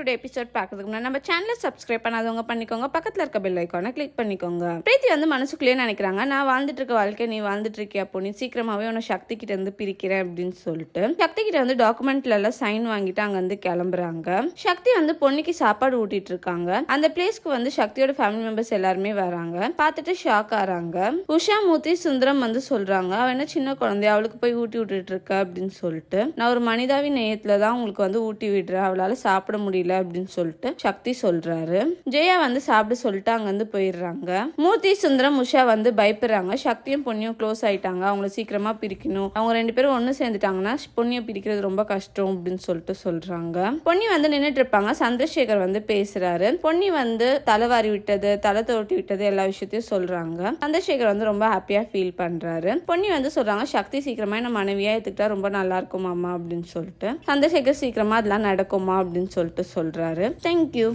Today episode பார்க்கறதுக்கு முன்னாடி நம்ம சேனலை சப்ஸ்கிரைப் பண்ணாதவங்க பண்ணிக்கோங்க. பக்கத்தில் இருக்க பெல் ஐக்கானை கிளிக் பண்ணிக்கோங்க. பிரீத்தி வந்து மனசுக்குள்ளேயே நினைக்கிறாங்க நான் வாழ்ந்துட்டு இருக்க வாழ்க்கை நீ வாழ்ந்துட்டு இருக்கியா அப்போ நீ சீக்கிரமாவே உன்னை சக்தி கிட்ட இருந்து பிரிக்கிறேன் அப்படின்னு சொல்லிட்டு சக்தி கிட்ட வந்து டாக்குமெண்ட்ல எல்லாம் சைன் வாங்கிட்டு அங்க வந்து கிளம்புறாங்க. சக்தி வந்து பொண்ணுக்கு சாப்பாடு ஊட்டிட்டு இருக்காங்க. அந்த பிளேஸ்க்கு வந்து சக்தியோட ஃபேமிலி மெம்பர்ஸ் எல்லாருமே வராங்க. பார்த்துட்டு ஷாக் ஆறாங்க. உஷா மூர்த்தி சுந்தரம் வந்து சொல்றாங்க அவ என்ன சின்ன குழந்தை அவளுக்கு போய் ஊட்டி விட்டுட்டு இருக்க அப்படின்னு சொல்லிட்டு. நான் ஒரு மனிதாவி நேயத்துல தான் உங்களுக்கு வந்து ஊட்டி விடுறேன். அவளால சாப்பிட முடியல. அப்படின்னு சொல்லிட்டு சக்தி சொல்றாரு. ஜெயா வந்து சாப்பிட சொல்லிட்டு அங்கேருந்து போயிடுறாங்க. மூர்த்தி சுந்தரம் உஷா வந்து பயப்படுறாங்க. சக்தியும் பொண்ணியும் க்ளோஸ் ஆயிட்டாங்க. அவங்கள சீக்கிரமா பிரிக்கணும். அவங்க ரெண்டு பேரும் ஒன்று சேர்ந்துட்டாங்கன்னா பொண்ணியை பிரிக்கிறது ரொம்ப கஷ்டம் அப்படின்னு சொல்லிட்டு சொல்றாங்க. பொன்னி வந்து நின்றுட்டு இருப்பாங்க. சந்திரசேகர் வந்து பேசுறாரு. பொன்னி வந்து தலைவாரி விட்டது தலை தோட்டி விட்டது எல்லா விஷயத்தையும் சொல்றாங்க. சந்திரசேகர் வந்து ரொம்ப ஹாப்பியா ஃபீல் பண்றாரு. பொன்னி வந்து சொல்றாங்க சக்தி சீக்கிரமா என்ன மனைவியா எடுத்துக்கிட்டா ரொம்ப நல்லா இருக்கும் அம்மா அப்படின்னு சொல்லிட்டு. சந்திரசேகர் சீக்கிரமா அதெல்லாம் நடக்குமா அப்படின்னு சொல்லிட்டு சொல்கிறாரு தேங்க்யூ